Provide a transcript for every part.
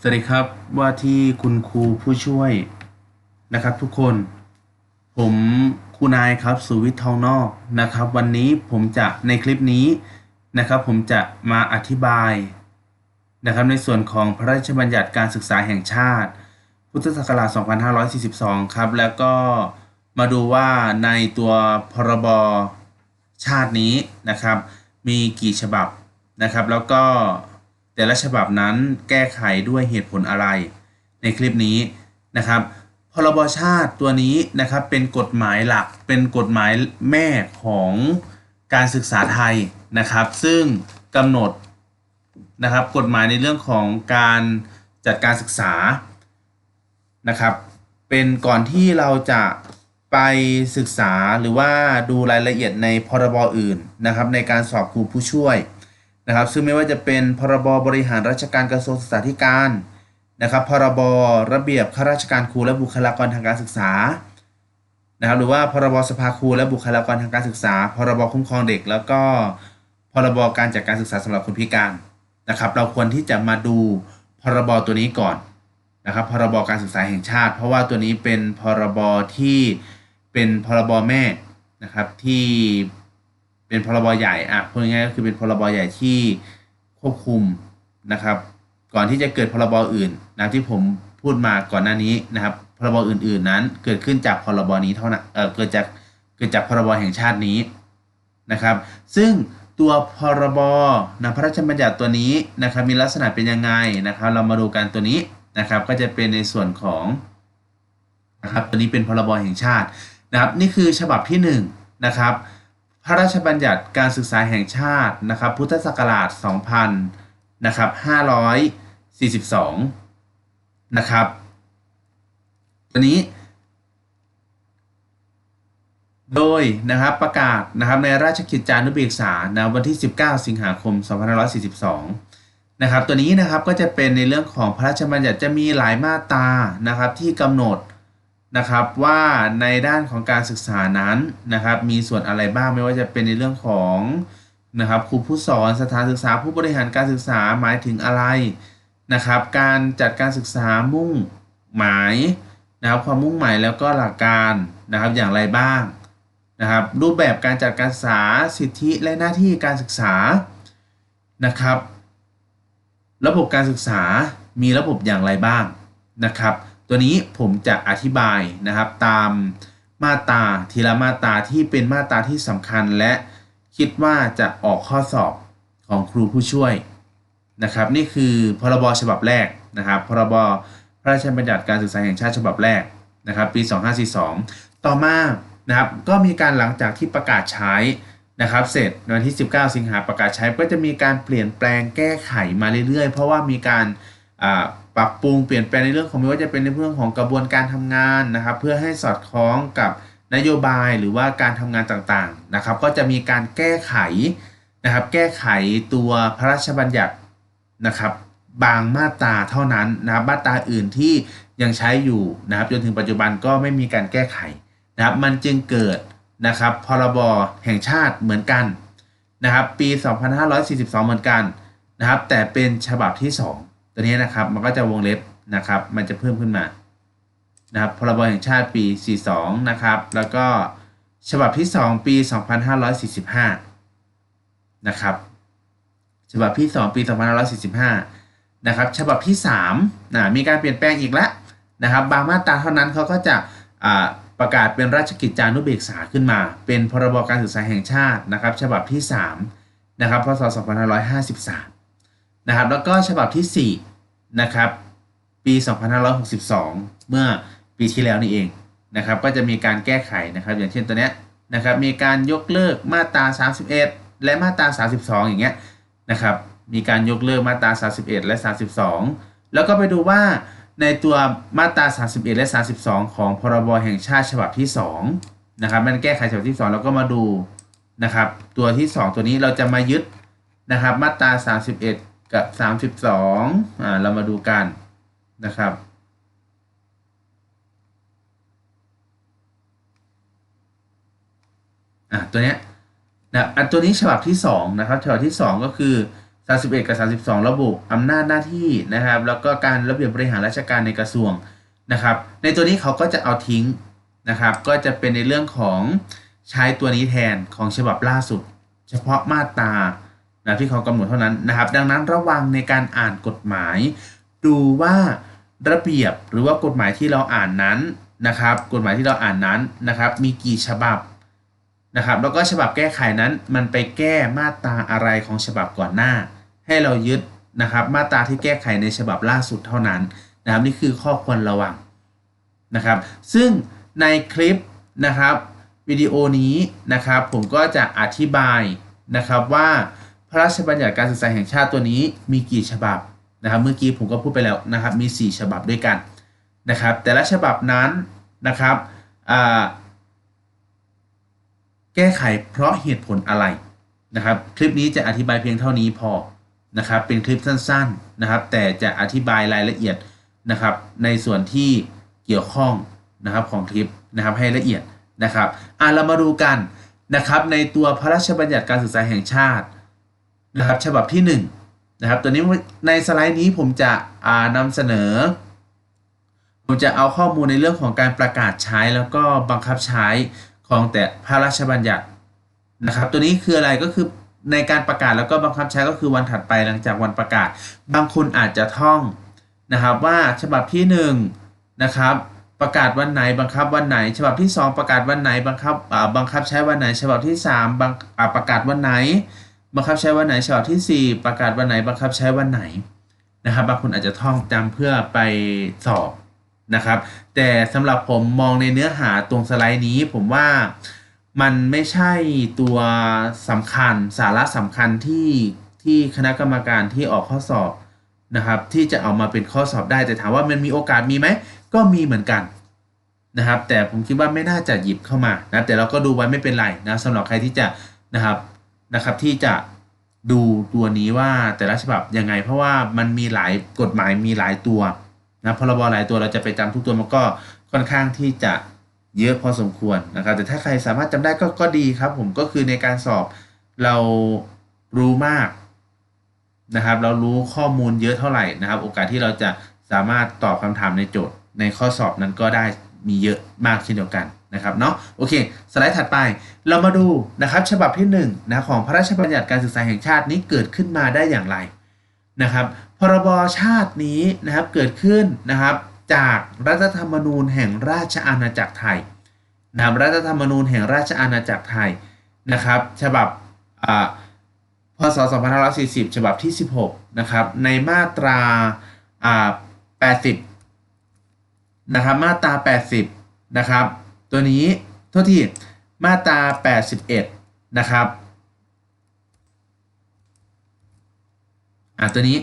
สวัสดีครับว่าที่คุณครูผู้ช่วยนะครับ ทุกคน ผมครูนายครับสุวิทย์ทองนอกนะครับ วันนี้ผมจะในคลิปนี้นะครับ ผมจะมาอธิบายนะครับในส่วนของพระราชบัญญัติการศึกษาแห่งชาติ พุทธศักราช 2542 ครับ แล้วก็มาดูว่าในตัวพรบชาตินี้นะครับ มีกี่ฉบับนะครับ แล้วก็ แต่ละฉบับนั้นแก้ไขด้วยเหตุผลอะไร ในคลิปนี้นะครับพรบชาติตัวนี้นะครับเป็นกฎหมายหลักเป็นกฎหมายแม่ของการศึกษาไทยนะครับ ซึ่งกำหนดนะครับกฎหมายในเรื่องของการจัดการศึกษานะครับ เป็นก่อนที่เราจะไปศึกษาหรือว่าดูรายละเอียดในพรบอื่นนะครับ ในการสอบครูผู้ช่วย นะครับ ซึ่งไม่ว่าจะเป็นพรบบริหารราชการกระทรวงศึกษาธิการนะครับ พรบระเบียบข้าราชการครูและบุคลากรทางการศึกษานะครับ หรือว่าพรบสภาครูและบุคลากรทางการศึกษา พรบคุ้มครองเด็ก แล้วก็พรบการจัดการศึกษาสำหรับคนพิการนะครับ เราควรที่จะมาดูพรบตัวนี้ก่อนนะครับ พรบการศึกษาแห่งชาติ เพราะว่าตัวนี้เป็นพรบที่เป็นพรบแม่นะครับที่ เป็นพรบใหญ่อะพูดง่ายๆก็คือเป็นพรบใหญ่ที่ควบคุมนะครับ ก่อนที่จะเกิดพรบอื่นนะที่ผมพูดมาก่อนหน้านี้นะครับ พรบอื่น ๆนั้น เกิดขึ้นจากพรบนี้เท่านั้นเออเกิดจากเกิดจากพรบแห่งชาตินี้นะครับ ซึ่งตัวพรบนะพระราชบัญญัติตัวนี้นะครับ มีลักษณะเป็นยังไงนะครับ เรามาดูกันตัวนี้นะครับ ก็จะเป็นในส่วนของนะครับตัวนี้เป็นพรบแห่งชาตินะครับ นี่คือฉบับที่1นนะครับ พระราชบัญญัติการศึกษาแห่งชาตินะครับ พุทธศักราช 2000 นะครับ 542 นะครับ ตัวนี้ โดยนะครับประกาศนะครับในราชกิจจานุเบกษานะวันที่ 19 สิงหาคม 2542 นะครับ ตัวนี้นะครับก็จะเป็นในเรื่องของพระราชบัญญัติจะมีหลายมาตรานะครับที่กำหนด นะครับว่าในด้านของการศึกษานั้นนะครับมีส่วนอะไรบ้างไม่ว่าจะเป็นในเรื่องของนะครับครูผู้สอนสถานศึกษาผู้บริหารการศึกษาหมายถึงอะไรนะครับการจัดการศึกษามุ่งหมายนะครับความมุ่งหมายแล้วก็หลักการนะครับอย่างไรบ้างนะครับรูปแบบการจัดการศึกษาสิทธิและหน้าที่การศึกษานะครับ ระบบการศึกษามีระบบอย่างไรบ้างนะครับ ตัวนี้ผมจะอธิบายนะครับตามมาตราทีละมาตราที่เป็นมาตราที่สำคัญและคิดว่าจะออกข้อสอบของครูผู้ช่วยนะครับ นี่คือพรบฉบับแรกนะครับพรบพระราชบัญญัติการศึกษาแห่งชาติฉบับแรกนะครับ ปี 2542 ต่อมานะครับก็มีการหลังจากที่ประกาศใช้นะครับ เสร็จในวันที่ 19 สิงหาประกาศใช้ก็จะมีการเปลี่ยนแปลงแก้ไขมาเรื่อยๆ เพราะว่ามีการ ปรับปรุงเปลี่ยนแปลงในเรื่องของไม่ว่าจะเป็นในเรื่องของกระบวนการทำงานนะครับ เพื่อให้สอดคล้องกับนโยบายหรือว่าการทำงานต่างๆนะครับ ก็จะมีการแก้ไขนะครับ แก้ไขตัวพระราชบัญญัตินะครับ บางมาตราเท่านั้นนะครับมาตราอื่นที่ยังใช้อยู่นะครับ จนถึงปัจจุบันก็ไม่มีการแก้ไขนะครับ มันจึงเกิดนะครับพรบแห่งชาติเหมือนกันนะครับ ปี 2542 เหมือนกันนะครับ แต่เป็นฉบับที่ 2 ตัวนี้นะครับมันก็จะวงเล็บนะครับ มันจะเพิ่มขึ้นมานะครับพรบแห่งชาติปี 42 นะครับ แล้วก็ฉบับที่ 2 ปี 2545 นะครับ ฉบับที่ 2 ปี 2545 นะครับ ฉบับที่3นะมีการเปลี่ยนแปลงอีกแล้วนะครับ บางมาตราเท่านั้นเขาก็จะประกาศเป็นราชกิจจานุเบกษาขึ้นมา เป็นพรบการศึกษาแห่งชาตินะครับ ฉบับที่3นะครับ พศ 2553 นะครับ แล้วก็ฉบับที่4นะครับปี 2562 เมื่อปีที่แล้วนี่เองนะครับ ก็จะมีการแก้ไขนะครับ อย่างเช่นตัวเนี้ยนะครับ มีการยกเลิกมาตรา 31 และมาตรา 32 อย่างเงี้ยนะครับ มีการยกเลิกมาตรา 31 และ 32 แล้วก็ไปดูว่าในตัวมาตรา 31 และ 32 ของพรบแห่งชาติฉบับที่2นะครับ มันแก้ไขฉบับที่ 2 แล้วก็มาดูนะครับ ตัวที่ 2 ตัวนี้เราจะมายึดนะครับ มาตรา 31 กับ32อ่าเรามาดูกันนะครับ อะตัวเนี้ยนะอันตัวนี้ฉบับที่2นะครับฉบับที่2ก็คือ31กับ32ระบุอำนาจหน้าที่นะครับ แล้วก็การระเบียบบริหารราชการในกระทรวงนะครับ ในตัวนี้เขาก็จะเอาทิ้งนะครับ ก็จะเป็นในเรื่องของใช้ตัวนี้แทนของฉบับล่าสุด เฉพาะมาตรา นะที่เขากำหนดเท่านั้นนะครับ ดังนั้นระวังในการอ่านกฎหมาย ดูว่าระเบียบหรือว่ากฎหมายที่เราอ่านนั้นนะครับ กฎหมายที่เราอ่านนั้นนะครับ มีกี่ฉบับนะครับ แล้วก็ฉบับแก้ไขนั้นมันไปแก้มาตราอะไรของฉบับก่อนหน้า ให้เรายึดนะครับ มาตราที่แก้ไขในฉบับล่าสุดเท่านั้นนะครับนี่คือข้อควรระวังนะครับ ซึ่งในคลิปนะครับวิดีโอนี้นะครับ ผมก็จะอธิบายนะครับว่า พระราชบัญญัติการศึกษาแห่งชาติตัวนี้มีกี่ฉบับนะครับ เมื่อกี้ผมก็พูดไปแล้วนะครับ มี 4 ฉบับด้วยกันนะครับ แต่ละฉบับนั้นนะครับแก้ไขเพราะเหตุผลอะไรนะครับ คลิปนี้จะอธิบายเพียงเท่านี้พอนะครับ เป็นคลิปสั้นๆนะครับ แต่จะอธิบายรายละเอียดนะครับ ในส่วนที่เกี่ยวข้องนะครับของคลิปนะครับให้ละเอียดนะครับอะเรามาดูกันนะครับ ในตัวพระราชบัญญัติการศึกษาแห่งชาติ นะครับฉบับที่1นงนะครับตัวนี้ในสไลด์นี้ผมจะอ่านำเสนอ ผมจะเอาข้อมูลในเรื่องของการประกาศใช้แล้วก็บังคับใช้ของแต่พระราชบัญญัตินะครับ ตัวนี้คืออะไรก็คือในการประกาศแล้วก็บังคับใช้ก็คือวันถัดไปหลังจากวันประกาศ บางคนอาจจะท่องนะครับว่าฉบับที่1นะครับประกาศวันไหนบังคับวันไหน ฉบับที่ 2 ประกาศวันไหนบังคับบังคับใช้วันไหน ฉบับที่3บังประกาศวันไหน บังคับใช้วันไหนฉบับที่ 4 ประกาศวันไหนบังคับใช้วันไหนนะครับบางคนอาจจะท่องจำเพื่อไปสอบนะครับ แต่สำหรับผมมองในเนื้อหาตรงสไลด์นี้ ผมว่ามันไม่ใช่ตัวสำคัญสาระสำคัญที่ที่คณะกรรมการที่ออกข้อสอบนะครับที่จะเอามาเป็นข้อสอบได้แต่ถามว่ามันมีโอกาสมีไหมก็มีเหมือนกันนะครับแต่ผมคิดว่าไม่น่าจะหยิบเข้ามานะแต่เราก็ดูไว้ไม่เป็นไรนะสำหรับใครที่จะนะครับ นะครับ ที่จะดูตัวนี้ว่าแต่ละฉบับยังไง เพราะว่ามันมีหลายกฎหมายมีหลายตัวนะพรบหลายตัวเราจะไปจำทุกตัวมันก็ค่อนข้างที่จะเยอะพอสมควรนะครับ แต่ถ้าใครสามารถจำได้ก็ก็ดีครับ ผมก็คือในการสอบเรารู้มากนะครับ เรารู้ข้อมูลเยอะเท่าไหร่นะครับ โอกาสที่เราจะสามารถตอบคำถามในโจทย์ในข้อสอบนั้นก็ได้มีเยอะมากเช่นเดียวกัน นะครับเนาะโอเค สไลด์ถัดไปเรามาดูนะครับฉบับที่1นนะของพระราชบัญญัติการศึกษาแห่งชาตินี้เกิดขึ้นมาได้อย่างไรนะครับพรบชาตินี้นะครับเกิดขึ้นนะครับจากรัฐธรรมนูญแห่งราชอาณาจักรไทยนะครับรัฐธรรมนูญแห่งราชอาณาจักรไทยนะครับฉบับอ่าพศ 2540 ฉบับที่ 16 นะครับ ในมาตราอ่า80 นะครับ มาตรา 80 นะครับ ตัวนี้โทษทีมาตรา 81 นะครับอะตัวนี้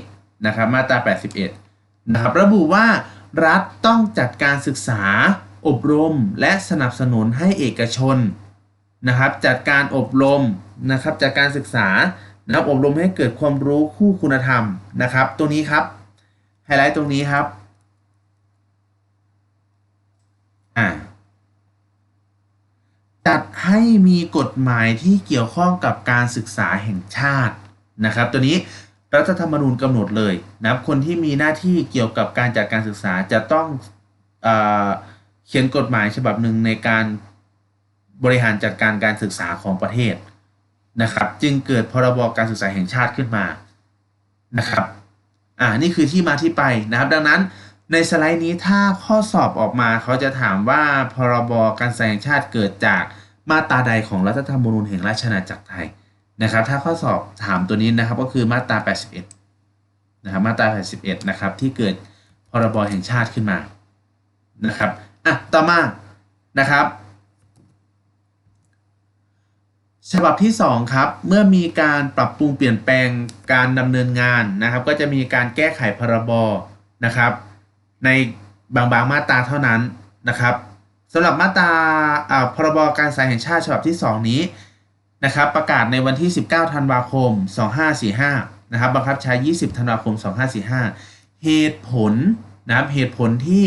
นะครับมาตรา 81 นะครับระบุว่ารัฐต้องจัดการศึกษาอบรมและสนับสนุนให้เอกชนนะครับจัดการอบรมนะครับจัดการศึกษานะครับอบรมให้เกิดความรู้คู่คุณธรรมนะครับตัวนี้ครับไฮไลท์ตรงนี้ครับอ่า จัดให้มีกฎหมายที่เกี่ยวข้องกับการศึกษาแห่งชาตินะครับ ตัวนี้รัฐธรรมนูญกำหนดเลยนะครับคนที่มีหน้าที่เกี่ยวกับการจัดการศึกษาจะต้องเอเขียนกฎหมายฉบับหนึ่งในการบริหารจัดการการศึกษาของประเทศนะครับ จึงเกิดพรบการศึกษาแห่งชาติขึ้นมานะครับอ่านี่คือที่มาที่ไปนะครับ ดังนั้น ในสไลด์นี้ถ้าข้อสอบออกมาเขาจะถามว่าพรบการแห่งชาติเกิดจากมาตราใดของรัฐธรรมนูญแห่งราชอาณาจักรไทยนะครับ ถ้าข้อสอบถามตัวนี้นะครับก็คือมาตรา 81 นะครับมาตรา 81 นะครับที่เกิดพรบแห่งชาติขึ้นมานะครับอะต่อมานะครับฉบับที่ 2 ครับ เมื่อมีการปรับปรุงเปลี่ยนแปลงการดำเนินงานนะครับ ก็จะมีการแก้ไขพรบนะครับ ในบางบางมาตราเท่านั้นนะครับสำหรับมาตราพรบการศึกษาแห่งชาติฉบับที่ 2 นี้นะครับประกาศในวันที่ 19 ธันวาคม 2545 นะครับบังคับใช้ 20 ธันวาคม 2545 เหตุผลนะครับเหตุผลที่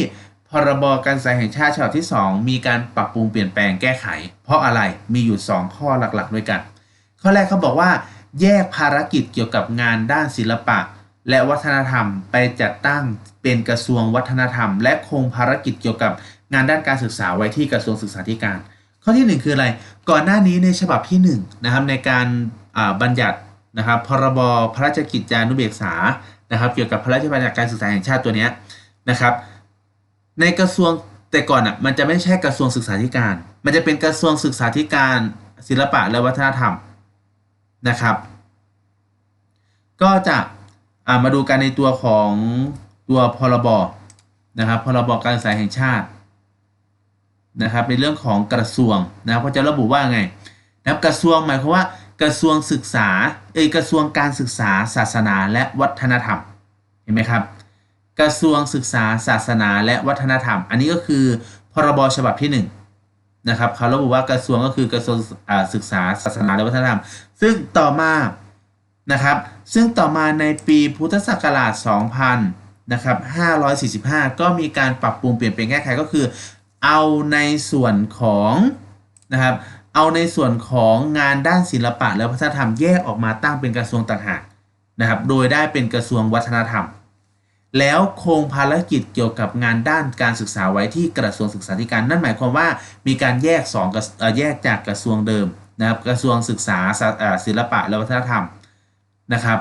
พรบการศึกษาแห่งชาติฉบับที่ 2 มีการปรับปรุงเปลี่ยนแปลงแก้ไข เพราะอะไรมีอยู่ 2 ข้อหลักๆ ด้วยกัน ข้อแรกเขาบอกว่า แยกภารกิจเกี่ยวกับงานด้านศิลปะ และวัฒนธรรมไปจัดตั้ง เป็นกระทรวงวัฒนธรรม และคงภารกิจเกี่ยวกับงานด้านการศึกษาไว้ที่กระทรวงศึกษาธิการ ข้อที่หนึ่งคืออะไร ก่อนหน้านี้ในฉบับที่หนึ่งนะครับในการบัญญัตินะครับพรบพระราชกิจจานุเบกษานะครับเกี่ยวกับพระราชบัญญัติการศึกษาแห่งชาติตัวเนี้ยนะครับ ในกระทรวงแต่ก่อนอะมันจะไม่ใช่กระทรวงศึกษาธิการ มันจะเป็นกระทรวงศึกษาธิการศิลปะและวัฒนธรรมนะครับ ก็จะมาดูกันในตัวของ ตัวพรบนะครับพรบการศึกษาแห่งชาตินะครับในเรื่องของกระทรวงนะครับก็จะระบุว่าไงนะครับกระทรวงหมายความว่ากระทรวงศึกษาเอยกระทรวงการศึกษาศาสนาและวัฒนธรรมเห็นไหมครับ กระทรวงศึกษาศาสนาและวัฒนธรรม อันนี้ก็คือพรบฉบับที่1นะครับเขาระบุว่ากระทรวงก็คือกระทรวงศึกษาศาสนาและวัฒนธรรม ซึ่งต่อมานะครับซึ่งต่อมาในปีพุทธศักราช2000 นะครับ545 ก็มีการปรับปรุงเปลี่ยนแปลงแก้ไขก็คือ เอาในส่วนของนะครับเอาในส่วนของงานด้านศิลปะและวัฒนธรรมแยกออกมาตั้งเป็นกระทรวงต่างหากนะครับโดยได้เป็นกระทรวงวัฒนธรรม แล้วคงภารกิจเกี่ยวกับงานด้านการศึกษาไว้ที่กระทรวงศึกษาธิการ นั่นหมายความว่ามีการแยกสองแยกจากกระทรวงเดิมนะครับกระทรวงศึกษาศิลปะและวัฒนธรรมนะครับ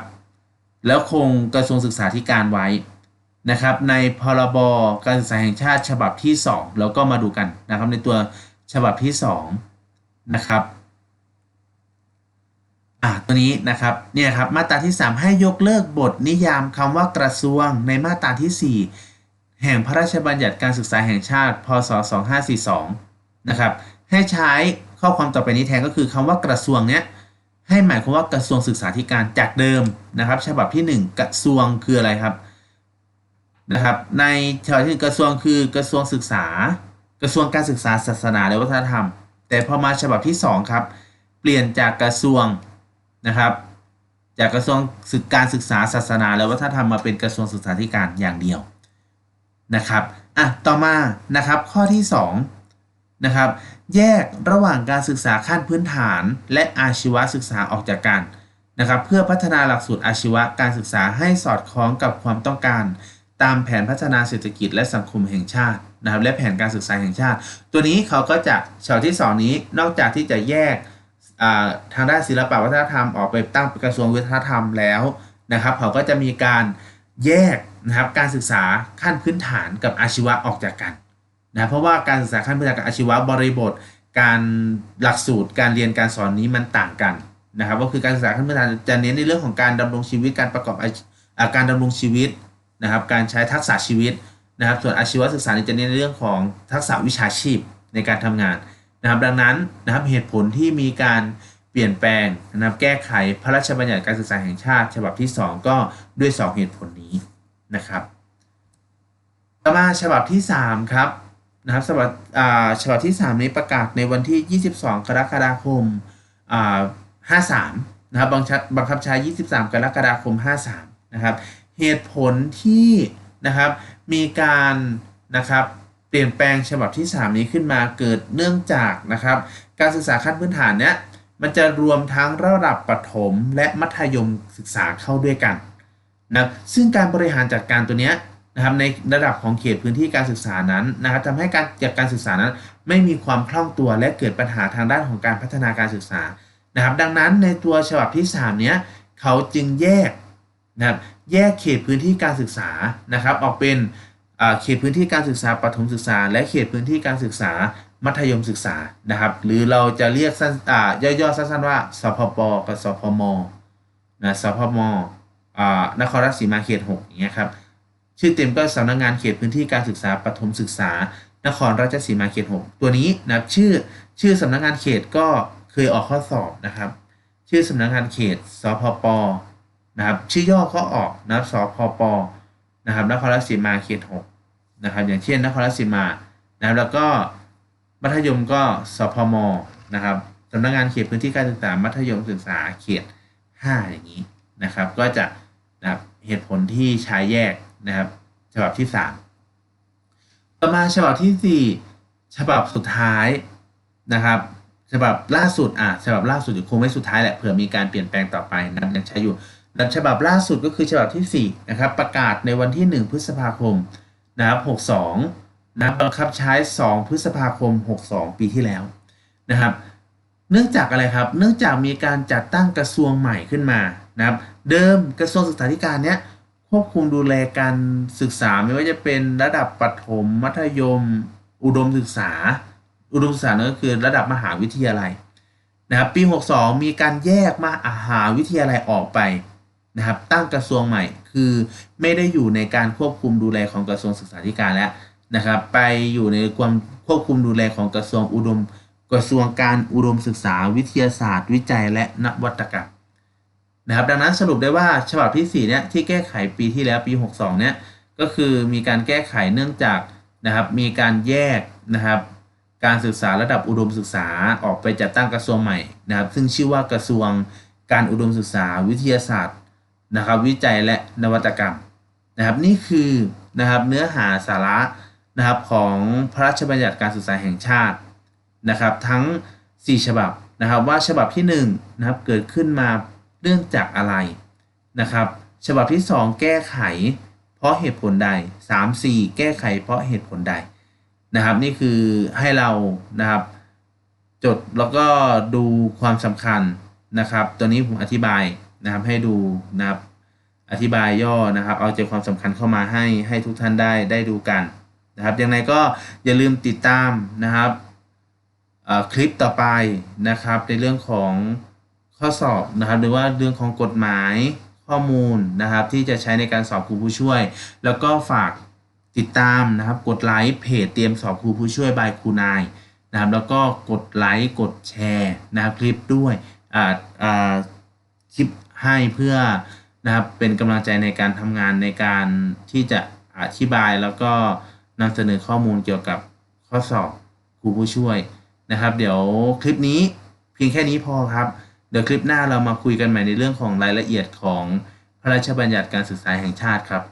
แล้วคงกระทรวงศึกษาธิการไว้ นะครับในพรบการศึกษาแห่งชาติฉบับที่ 2 แล้วก็มาดูกันนะครับในตัวฉบับที่ 2 นะครับอ่าตัวนี้นะครับเนี่ยครับมาตราที่ 3 ให้ยกเลิกบทนิยามคำว่ากระทรวงในมาตราที่ 4 แห่งพระราชบัญญัติการศึกษาแห่งชาติ พศ 2542 นะครับให้ใช้ข้อความต่อไปนี้แทนก็คือคำว่ากระทรวงเนี้ยให้หมายความว่ากระทรวงศึกษาธิการจากเดิมนะครับ ฉบับที่ 1 กระทรวงคืออะไรครับ นะครับ ในฉบับที่หนึ่งกระทรวงคือกระทรวงศึกษา กระทรวงการศึกษาศาสนาและวัฒนธรรม แต่พอมาฉบับที่ 2 ครับ เปลี่ยนจากกระทรวงนะครับ จากกระทรวงศึกการศึกษาศาสนาและวัฒนธรรมมาเป็นกระทรวงศึกษาธิการอย่างเดียวนะครับอะต่อมานะครับข้อที่ 2 นะครับ แยกระหว่างการศึกษาขั้นพื้นฐาน และอาชีวศึกษาออกจากกันนะครับ เพื่อพัฒนาหลักสูตรอาชีวะการศึกษาให้สอดคล้องกับความต้องการ ตามแผนพัฒนาเศรษฐกิจและสังคมแห่งชาตินะครับและแผนการศึกษาแห่งชาติ ตัวนี้เขาก็จะฉบับที่สองนี้นอกจากที่จะแยกทางด้านศิลปวัฒนธรรมออกไปตั้งกระทรวงวัฒนธรรมแล้วนะครับเขาก็จะมีการแยกนะครับการศึกษาขั้นพื้นฐานกับอาชีวะออกจากกันนะเพราะว่าการศึกษาขั้นพื้นฐานกับอาชีวะบริบท การหลักสูตรการเรียนการสอนนี้มันต่างกันนะครับก็คือการศึกษาขั้นพื้นฐานจะเน้นในเรื่องของการดำรงชีวิตการประกอบอาชีอ่าการดำรงชีวิต นะครับการใช้ทักษะชีวิตนะครับส่วนอาชีวศึกษานี่จะเน้นในเรื่องของทักษะวิชาชีพในการทำงานนะครับดังนั้นนะครับเหตุผลที่มีการเปลี่ยนแปลงนะครับแก้ไขพระราชบัญญัติการศึกษาแห่งชาติ ฉบับที่ 2 ก็ด้วย 2 เหตุผลนี้นะครับต่อมาฉบับที่ 3 ครับนะครับฉบับอ่าฉบับที่ 3 นี้ประกาศในวันที่ 22 กรกฎาคมอ่า53นะครับบังคับบังคับใช้ 23 กรกฎาคม 53นะครับ เหตุผลที่นะครับมีการนะครับเปลี่ยนแปลงฉบับที่ 3 นี้ขึ้นมาเกิดเนื่องจากนะครับการศึกษาขั้นพื้นฐานเนี้ยมันจะรวมทั้งระดับประถมและมัธยมศึกษาเข้าด้วยกันนะซึ่งการบริหารจัดการตัวเนี้ยนะครับในระดับของเขตพื้นที่การศึกษานั้นนะครับทำให้การจัดการศึกษานั้น ไม่มีความคล่องตัวและเกิดปัญหาทางด้านของการพัฒนาการศึกษานะครับ ดังนั้นในตัวฉบับที่ 3 เนี้ยเขาจึงแยกนะครับ แยกเขตพื้นที่การศึกษานะครับ ออกเป็นเขตพื้นที่การศึกษาประถมศึกษา และเขตพื้นที่การศึกษามัธยมศึกษานะครับ หรือเราจะเรียกสั้นย่อๆสั้นๆว่าสพปกับสพมนะสพมนครราชสีมาเขต6อย่างเงี้ยครับชื่อเต็มก็สำนักงานเขตพื้นที่การศึกษาประถมศึกษา นครราชสีมาเขต 6 ตัวนี้นะชื่อชื่อสำนักงานเขตก็เคยออกข้อสอบนะครับ ชื่อสำนักงานเขตสพป นะครับชื่อย่อก็ออกนับสพปนะครับนครราชสีมาเขต6นะครับอย่างเช่นนครราชสีมานะครับแล้วก็มัธยมก็สพมนะครับสำนักงานเขตพื้นที่การศึกษามัธยมศึกษาเขต 5 อย่างนี้นะครับ ก็จะนะครับเหตุผลที่ใช้แยกนะครับฉบับที่ 3 ต่อมาฉบับที่ 4 ฉบับสุดท้ายนะครับฉบับล่าสุดอะฉบับล่าสุดคงไม่สุดท้ายแหละเผื่อมีการเปลี่ยนแปลงต่อไปนับยังใช้อยู่ และฉบับล่าสุดก็คือฉบับที่ 4 นะครับ ประกาศในวันที่ 1 พฤษภาคมนะครับ62นะบังคับใช้ 2 พฤษภาคม 62 ปีที่แล้วนะครับ เนื่องจากอะไรครับ เนื่องจากมีการจัดตั้งกระทรวงใหม่ขึ้นมานะครับ เดิมกระทรวงศึกษาธิการเนี้ยควบคุมดูแลการศึกษาไม่ว่าจะเป็นระดับประถมมัธยม อุดมศึกษา อุดมศึกษานั่นก็คือระดับมหาวิทยาลัยนะครับปี 62 มีการแยกมหาวิทยาลัยออกไป นะครับตั้งกระทรวงใหม่คือไม่ได้อยู่ในการควบคุมดูแลของกระทรวงศึกษาธิการแล้วนะครับ ไปอยู่ในความควบคุมดูแลของกระทรวงอุดม กระทรวงการอุดมศึกษาวิทยาศาสตร์ วิจัยและนวัตกรรมนะครับดังนั้นสรุปได้ว่าฉบับที่4เนี่ยที่แก้ไขปีที่แล้วปี 62เนี่ยก็คือมีการแก้ไขเนื่องจากนะครับมีการแยกนะครับการศึกษาระดับอุดมศึกษาออกไปจัดตั้งกระทรวงใหม่นะครับซึ่งชื่อว่ากระทรวงการอุดมศึกษาวิทยาศาสตร์ นะครับ วิจัยและนวัตกรรมนะครับ นี่คือนะครับเนื้อหาสาระนะครับของพระราชบัญญัติการศึกษาแห่งชาตินะครับ ทั้ง 4 ฉบับนะครับ ว่าฉบับที่1นะครับเกิดขึ้นมาเรื่องจากอะไรนะครับ ฉบับที่ 2 แก้ไข เพราะเหตุผลใด 3 4 แก้ไขเพราะเหตุผลใดนะครับ นี่คือให้เรานะครับจดแล้วก็ดูความสำคัญนะครับ ตัวนี้ผมอธิบาย นะครับให้ดูนะครับอธิบายย่อนะครับ เอาใจความสำคัญเข้ามาให้ให้ทุกท่านได้ได้ดูกันนะครับยังไงก็อย่าลืมติดตามนะครับคลิปต่อไปนะครับในเรื่องของข้อสอบนะครับหรือว่าเรื่องของกฎหมายข้อมูลนะครับที่จะใช้ในการสอบครูผู้ช่วย แล้วก็ฝากติดตามนะครับกดไลค์เพจเตรียมสอบครูผู้ช่วยบายครูนายนะครับแล้วก็กดไลค์กดแชร์นะครับคลิปด้วยอ่าอ่าคลิป ให้เพื่อนะครับเป็นกำลังใจในการทำงานในการที่จะอธิบายแล้วก็นำเสนอข้อมูลเกี่ยวกับข้อสอบครูผู้ช่วยนะครับ เดี๋ยวคลิปนี้เพียงแค่นี้พอครับ เดี๋ยวคลิปหน้าเรามาคุยกันใหม่ในเรื่องของรายละเอียดของพระราชบัญญัติการศึกษาแห่งชาติครับ